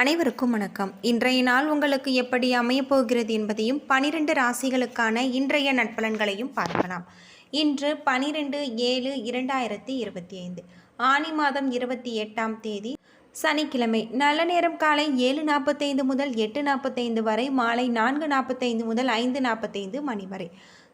அனைவருக்கும் வணக்கம். இன்றைய நாள் உங்களுக்கு எப்படி அமையப்போகிறது என்பதையும் பனிரெண்டு ராசிகளுக்கான இன்றைய நட்பலன்களையும் பார்க்கலாம். இன்று பனிரெண்டு ஏழு இரண்டாயிரத்தி இருபத்தி ஐந்து ஆனி மாதம் இருபத்தி எட்டாம் தேதி சனிக்கிழமை. நல்ல நேரம் காலை ஏழு நாற்பத்தைந்து முதல் எட்டு நாற்பத்தைந்து வரை மாலை நான்கு நாற்பத்தைந்து முதல் ஐந்து நாற்பத்தைந்து மணி வரை.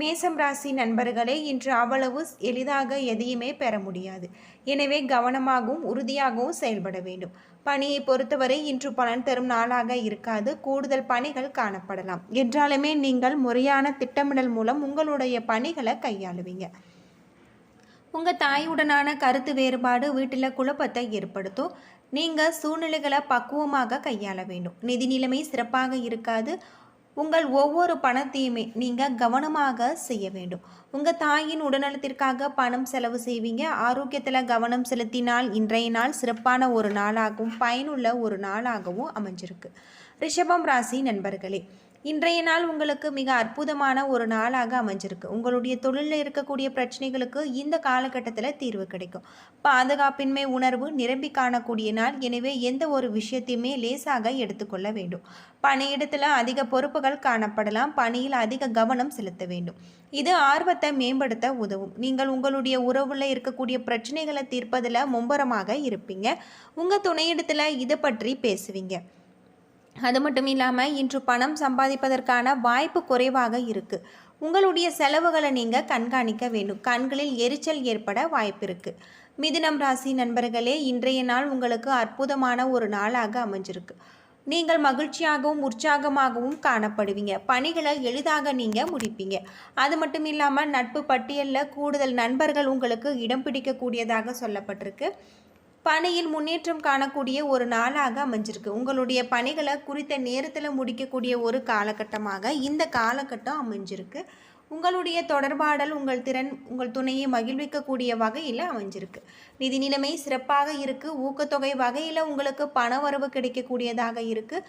மேசம் ராசி நண்பர்களே இன்று அவ்வளவு எளிதாக எதையுமே பெற முடியாது. எனவே கவனமாகவும் உறுதியாகவும் செயல்பட வேண்டும். பணியை பொறுத்தவரை இன்று பலன் தரும் நாளாக இருக்காது. கூடுதல் பணிகள் காணப்படலாம். என்றாலுமே நீங்கள் முறையான திட்டமிடல் மூலம் உங்களுடைய பணிகளை கையாளுவீங்க. உங்கள் தாயுடனான கருத்து வேறுபாடு வீட்டில் குழப்பத்தை ஏற்படுத்தும். நீங்கள் சூழ்நிலைகளை பக்குவமாக கையாள வேண்டும். நிதி நிலைமை சிறப்பாக இருக்காது. உங்கள் ஒவ்வொரு பணத்தையுமே நீங்கள் கவனமாக செய்ய வேண்டும். உங்கள் தாயின் உடல்நலத்திற்காக பணம் செலவு செய்வீங்க. ஆரோக்கியத்தில் கவனம் செலுத்தினால் இன்றைய நாள் சிறப்பான ஒரு நாளாகவும் பயனுள்ள ஒரு நாளாகவும் அமைஞ்சிருக்கு. ரிஷபம் ராசி நண்பர்களே இன்றைய நாள் உங்களுக்கு மிக அற்புதமான ஒரு நாளாக அமைஞ்சிருக்கு. உங்களுடைய தொழிலில் இருக்கக்கூடிய பிரச்சனைகளுக்கு இந்த காலகட்டத்தில் தீர்வு கிடைக்கும். பாதுகாப்பின்மை உணர்வு நிரம்பி காணக்கூடிய நாள். எனவே எந்த ஒரு விஷயத்தையுமே லேசாக எடுத்துக்கொள்ள வேண்டும். பணியிடத்தில் அதிக பொறுப்புகள் காணப்படலாம். பணியில் அதிக கவனம் செலுத்த வேண்டும். இது ஆர்வத்தை மேம்படுத்த உதவும். நீங்கள் உங்களுடைய உறவுல இருக்கக்கூடிய பிரச்சனைகளை தீர்ப்பதில் மும்பரமாக இருப்பீங்க. உங்கள் துணையிடத்தில் இதை பற்றி பேசுவீங்க. அது மட்டும் இல்லாமல் இன்று பணம் சம்பாதிப்பதற்கான வாய்ப்பு குறைவாக இருக்குது உங்களுடைய செலவுகளை நீங்கள் கண்காணிக்க வேண்டும். கண்களில் எரிச்சல் ஏற்பட வாய்ப்பு இருக்குது மிதுனம் ராசி நண்பர்களே இன்றைய நாள் உங்களுக்கு அற்புதமான ஒரு நாளாக அமைஞ்சிருக்கு. நீங்கள் மகிழ்ச்சியாகவும் உற்சாகமாகவும் காணப்படுவீங்க. பணிகளை எளிதாக நீங்கள் முடிப்பீங்க. அது மட்டும் இல்லாமல் நட்பு பட்டியலில் கூடுதல் நண்பர்கள் உங்களுக்கு இடம் பிடிக்கக்கூடியதாக சொல்லப்பட்டிருக்கு. பணியில் முன்னேற்றம் காணக்கூடிய ஒரு நாளாக அமைஞ்சிருக்கு. உங்களுடைய பணிகளை குறித்த நேரத்தில் முடிக்கக்கூடிய ஒரு காலகட்டமாக இந்த காலகட்டம் அமைஞ்சிருக்கு. உங்களுடைய தொடர்பாடல் உங்கள் திறன் உங்கள் துணையை மகிழ்விக்கக்கூடிய வகையில் அமைஞ்சிருக்கு. நிதி நிலைமை சிறப்பாக இருக்குது ஊக்கத்தொகை வகையில் உங்களுக்கு பண வரவு கிடைக்கக்கூடியதாக இருக்குது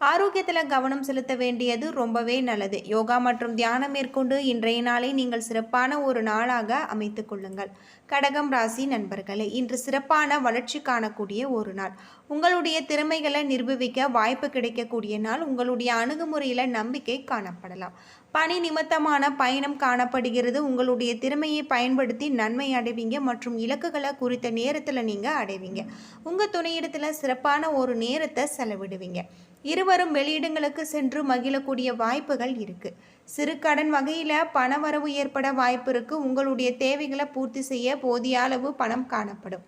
ஆரோக்கியத்தில் கவனம் செலுத்த வேண்டியது ரொம்பவே நல்லது. யோகா மற்றும் தியானம் மேற்கொண்டு இன்றைய நாளை நீங்கள் சிறப்பான ஒரு நாளாக அமைத்து கொள்ளுங்கள். கடகம் ராசி நண்பர்களே இன்று சிறப்பான வளர்ச்சி காணக்கூடிய ஒரு நாள். உங்களுடைய திறமைகளை நிரூபிக்க வாய்ப்பு கிடைக்கக்கூடிய நாள். உங்களுடைய அணுகுமுறையில் நம்பிக்கை காணப்படலாம். பணி நிமித்தமான பயணம் காணப்படுகிறது. உங்களுடைய திறமையை பயன்படுத்தி நன்மை அடைவீங்க மற்றும் இலக்குகளை குறித்த நேரத்தில் நீங்கள் அடைவீங்க. உங்கள் துணையிடத்தில் சிறப்பான ஒரு நேரத்தை செலவிடுவீங்க. இருவரும் வெளியிடங்களுக்கு சென்று மகிழக்கூடிய வாய்ப்புகள் இருக்கு. சிறு கடன் வகையில் பணவரவு ஏற்பட வாய்ப்பு இருக்கு. உங்களுடைய தேவைகளை பூர்த்தி செய்ய போதிய அளவு பணம் காணப்படும்.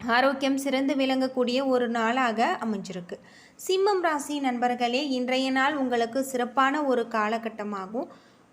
ஆரோக்கியம் சிறந்து விளங்கக்கூடிய ஒரு நாளாக அமைஞ்சிருக்கு. சிம்மம் ராசி நண்பர்களே இன்றைய நாள் உங்களுக்கு சிறப்பான ஒரு காலகட்டமாகும்.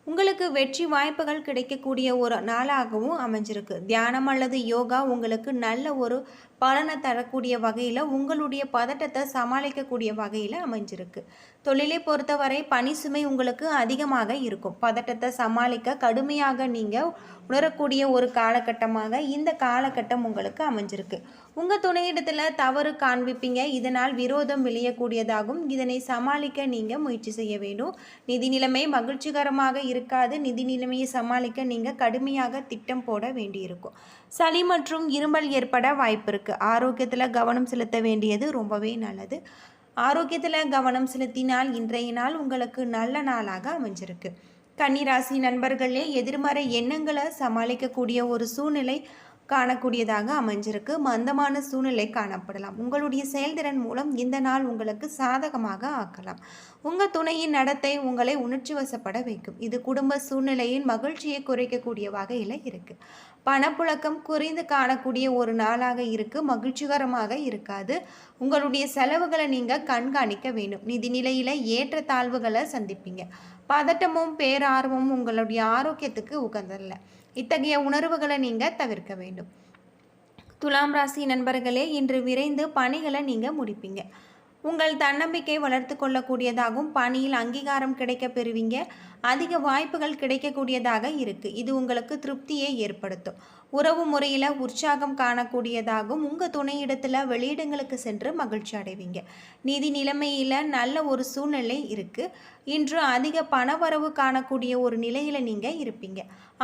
உங்களுக்கு வெற்றி வாய்ப்புகள் கிடைக்கக்கூடிய ஒரு நாளாகவும் அமைஞ்சிருக்கு. தியானம் அல்லது யோகா உங்களுக்கு நல்ல ஒரு பலனை தரக்கூடிய வகையில் உங்களுடைய பதட்டத்தை சமாளிக்கக்கூடிய வகையில் அமைஞ்சிருக்கு. தொழிலை பொறுத்தவரை பணி சுமை உங்களுக்கு அதிகமாக இருக்கும். பதட்டத்தை சமாளிக்க கடுமையாக நீங்கள் உணரக்கூடிய ஒரு காலகட்டமாக இந்த காலகட்டம் உங்களுக்கு அமைஞ்சிருக்கு. உங்கள் துணையிடத்தில் தவறு காண்பிப்பீங்க. இதனால் விரோதம் விளையக்கூடியதாகும். இதனை சமாளிக்க நீங்கள் முயற்சி செய்ய வேண்டும். நிதி நிலைமை மகிழ்ச்சிகரமாக இருக்காது. நிதி நிலைமையை சமாளிக்க நீங்கள் கடுமையாக திட்டம் போட வேண்டியிருக்கும். சளி மற்றும் இருமல் ஏற்பட வாய்ப்பு இருக்குது ஆரோக்கியத்தில் கவனம் செலுத்த வேண்டியது ரொம்பவே நல்லது. ஆரோக்கியத்தில் கவனம் செலுத்தினால் இன்றைய நாள் உங்களுக்கு நல்ல நாளாக அமைஞ்சிருக்கு. கன்னிராசி நண்பர்களே எதிர்மறை எண்ணங்களை சமாளிக்கக்கூடிய ஒரு சூழ்நிலை காணக்கூடியதாக அமைஞ்சிருக்கு. மந்தமான சூழ்நிலை காணப்படலாம். உங்களுடைய செயல்திறன் மூலம் இந்த நாள் உங்களுக்கு சாதகமாக ஆக்கலாம். உங்கள் துணையின் நடத்தை உங்களை உணர்ச்சி வசப்பட வைக்கும். இது குடும்ப சூழ்நிலையின் மகிழ்ச்சியை குறைக்கக்கூடிய வகையில் இருக்குது பணப்புழக்கம் குறைந்து காணக்கூடிய ஒரு நாளாக இருக்கு. மகிழ்ச்சிகரமாக இருக்காது. உங்களுடைய செலவுகளை நீங்கள் கண்காணிக்க வேண்டும். நிதி நிலையில் ஏற்ற தாழ்வுகளை சந்திப்பீங்க. பதட்டமும் பேரார்வமும் உங்களுடைய ஆரோக்கியத்துக்கு உகந்ததில்லை. இத்தகைய உணர்வுகளை நீங்கள் தவிர்க்க வேண்டும். துலாம் ராசி நண்பர்களே இன்று விரைந்து பணிகளை நீங்கள் முடிப்பீங்க. உங்கள் தன்னம்பிக்கை வளர்த்து கொள்ளக்கூடியதாகவும் பணியில் அங்கீகாரம் கிடைக்க பெறுவீங்க. அதிக வாய்ப்புகள் கிடைக்கக்கூடியதாக இருக்குது இது உங்களுக்கு திருப்தியை ஏற்படுத்தும். உறவு முறையில் உற்சாகம் காணக்கூடியதாகவும் உங்கள் துணையிடத்தில் வெளியிடங்களுக்கு சென்று மகிழ்ச்சி அடைவீங்க. நிதி நிலைமையில் நல்ல ஒரு சூழ்நிலை இருக்குது இன்று அதிக பணவரவு காணக்கூடிய ஒரு நிலையில் நீங்கள் இருப்பீங்க.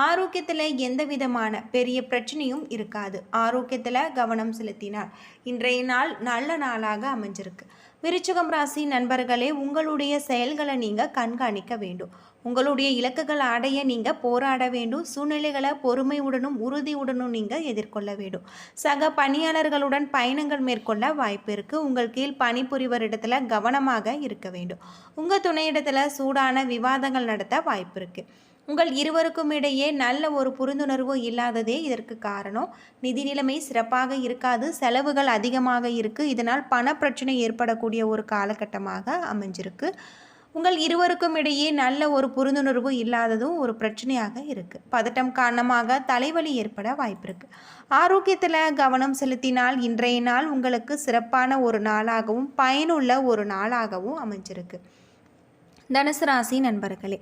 ஆரோக்கியத்தில் எந்த விதமான பெரிய பிரச்சனையும் இருக்காது. ஆரோக்கியத்தில் கவனம் செலுத்தினால் இன்றைய நாள் நல்ல நாளாக அமைஞ்சிருக்கு. விருச்சகம் ராசி நண்பர்களே உங்களுடைய செயல்களை நீங்கள் கண்காணிக்க வேண்டும். உங்களுடைய இலக்குகளை அடைய நீங்கள் போராட வேண்டும். சூழ்நிலைகளை பொறுமையுடனும் உறுதியுடனும் நீங்கள் எதிர்கொள்ள வேண்டும். சக பணியாளர்களுடன் பயணங்கள் மேற்கொள்ள வாய்ப்பு இருக்குது உங்கள் கீழ் பணிபுரிவர் இடத்துல கவனமாக இருக்க வேண்டும். உங்கள் துணையிடத்தில் சூடான விவாதங்கள் நடத்த வாய்ப்பு இருக்குது உங்கள் இருவருக்கும் இடையே நல்ல ஒரு புரிந்துணர்வு இல்லாததே இதற்கு காரணம். நிதி நிலைமை சிறப்பாக இருக்காது. செலவுகள் அதிகமாக இருக்குது இதனால் பண பிரச்சனை ஏற்படக்கூடிய ஒரு காலகட்டமாக அமைஞ்சிருக்கு. உங்கள் இருவருக்கும் இடையே நல்ல ஒரு புரிந்துணர்வு இல்லாததும் ஒரு பிரச்சனையாக இருக்குது பதட்டம் காரணமாக தலைவலி ஏற்பட வாய்ப்பு இருக்குது ஆரோக்கியத்தில் கவனம் செலுத்தினால் இன்றைய நாள் உங்களுக்கு சிறப்பான ஒரு நாளாகவும் பயனுள்ள ஒரு நாளாகவும் அமைஞ்சிருக்கு. தனுசு ராசி நண்பர்களே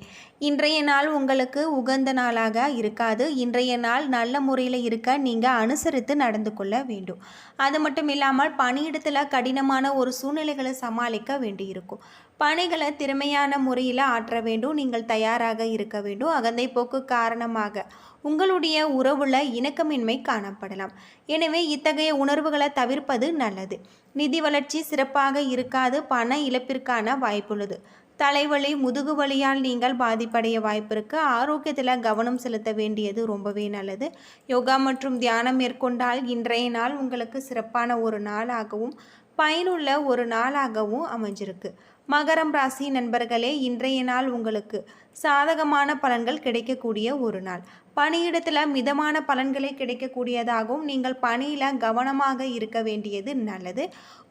இன்றைய நாள் உங்களுக்கு உகந்த நாளாக இருக்காது. இன்றைய நாள் நல்ல முறையில் இருக்க நீங்கள் அனுசரித்து நடந்து கொள்ள வேண்டும். அது மட்டும் இல்லாமல் பணியிடத்தில் கடினமான ஒரு சூழ்நிலைகளை சமாளிக்க வேண்டியிருக்கும். பணிகளை திறமையான முறையில் ஆற்ற வேண்டும். நீங்கள் தயாராக இருக்க வேண்டும். அகந்தை போக்கு காரணமாக உங்களுடைய உறவுல இணக்கமின்மை காணப்படலாம். எனவே இத்தகைய உணர்வுகளை தவிர்ப்பது நல்லது. நிதி வளர்ச்சி சிறப்பாக இருக்காது. பண இழப்பிற்கான வாய்ப்புள்ளது. தலைவலி முதுகு வலியால் நீங்கள் பாதிப்படைய வாய்ப்பு இருக்குது ஆரோக்கியத்தில் கவனம் செலுத்த வேண்டியது ரொம்பவே நல்லது. யோகா மற்றும் தியானம் மேற்கொண்டால் இன்றைய நாள் உங்களுக்கு சிறப்பான ஒரு நாளாகவும் பயனுள்ள ஒரு நாளாகவும் அமைஞ்சிருக்கு. மகரம் ராசி நண்பர்களே இன்றைய நாள் உங்களுக்கு சாதகமான பலன்கள் கிடைக்கக்கூடிய ஒரு நாள். பணியிடத்தில் மிதமான பலன்களை கிடைக்கக்கூடியதாகவும் நீங்கள் பணியில் கவனமாக இருக்க வேண்டியது நல்லது.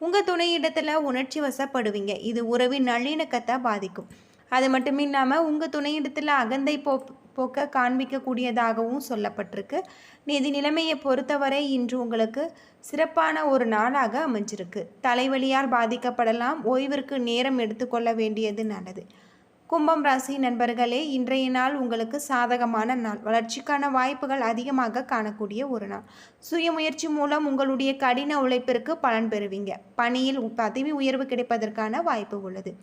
உங்கள் துணையிடத்தில் உணர்ச்சி வசப்படுவீங்க. இது உறவின் நல்லிணக்கத்தை பாதிக்கும். அது மட்டும் இல்லாமல் உங்கள் துணையிடத்தில் அகந்தை போ போக்க காண்பிக்கக்கூடியதாகவும் சொல்லப்பட்டிருக்கு. நிதி நிலைமையை பொறுத்தவரை இன்று உங்களுக்கு சிறப்பான ஒரு நாளாக அமைஞ்சிருக்கு. தலைவலியால் பாதிக்கப்படலாம். ஓய்விற்கு நேரம் எடுத்துக்கொள்ள வேண்டியது நல்லது. கும்பம் ராசி நண்பர்களே இன்றைய நாள் உங்களுக்கு சாதகமான நாள். வளர்ச்சிக்கான வாய்ப்புகள் அதிகமாக காணக்கூடிய ஒரு நாள். சுயமுயற்சி மூலம் உங்களுடைய கடின உழைப்பிற்கு பலன் பெறுவீங்க. பணியில் பதவி உயர்வு கிடைப்பதற்கான வாய்ப்பு உள்ளது.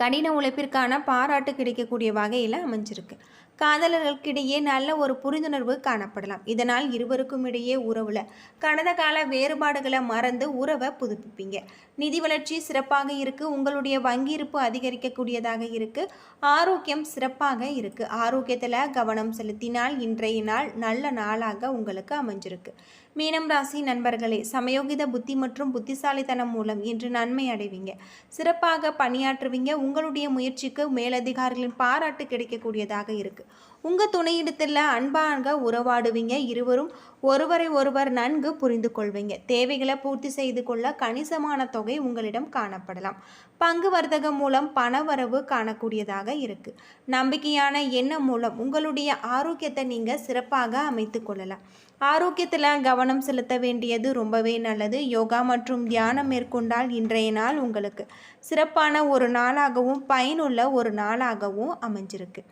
கடின உழைப்பிற்கான பாராட்டு கிடைக்கக்கூடிய வகையில் அமைஞ்சிருக்கு. காதலர்களுக்கிடையே நல்ல ஒரு புரிந்துணர்வு காணப்படலாம். இதனால் இருவருக்கும் இடையே உறவுல கடந்த கால வேறுபாடுகளை மறந்து உறவை புதுப்பிப்பீங்க. நிதி வளர்ச்சி சிறப்பாக இருக்கு. உங்களுடைய வங்கி இருப்பு அதிகரிக்கக்கூடியதாக இருக்கு. ஆரோக்கியம் சிறப்பாக இருக்கு. ஆரோக்கியத்தில் கவனம் செலுத்தினால் இன்றைய நாள் நல்ல நாளாக உங்களுக்கு அமைஞ்சிருக்கு. மீனம் ராசி நண்பர்களே சமயோகித புத்தி மற்றும் புத்திசாலித்தனம் மூலம் இன்று நன்மை அடைவீங்க. சிறப்பாக பணியாற்றுவீங்க. உங்களுடைய முயற்சிக்கு மேலதிகாரிகளின் பாராட்டு கிடைக்கக்கூடியதாக இருக்கு. உங்கள் துணையிடத்தில் அன்பாக உறவாடுவீங்க. இருவரும் ஒருவரை ஒருவர் நன்கு புரிந்து கொள்வீங்க தேவைகளை பூர்த்தி செய்து கொள்ள கணிசமான தொகை உங்களிடம் காணப்படலாம். பங்கு வர்த்தகம் மூலம் பணவரவு காணக்கூடியதாக இருக்கு. நம்பிக்கையான எண்ணம் மூலம் உங்களுடைய ஆரோக்கியத்தை நீங்கள் சிறப்பாக அமைத்து கொள்ளலாம். ஆரோக்கியத்தில் கவனம் செலுத்த வேண்டியது ரொம்பவே நல்லது. யோகா மற்றும் தியானம் மேற்கொண்டால் இன்றைய நாள் உங்களுக்கு சிறப்பான ஒரு நாளாகவும் பயனுள்ள ஒரு நாளாகவும் அமைஞ்சிருக்கு.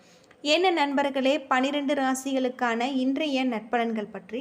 என்ன நண்பர்களே பனிரெண்டு ராசிகளுக்கான இன்றைய நட்பலன்கள் பற்றி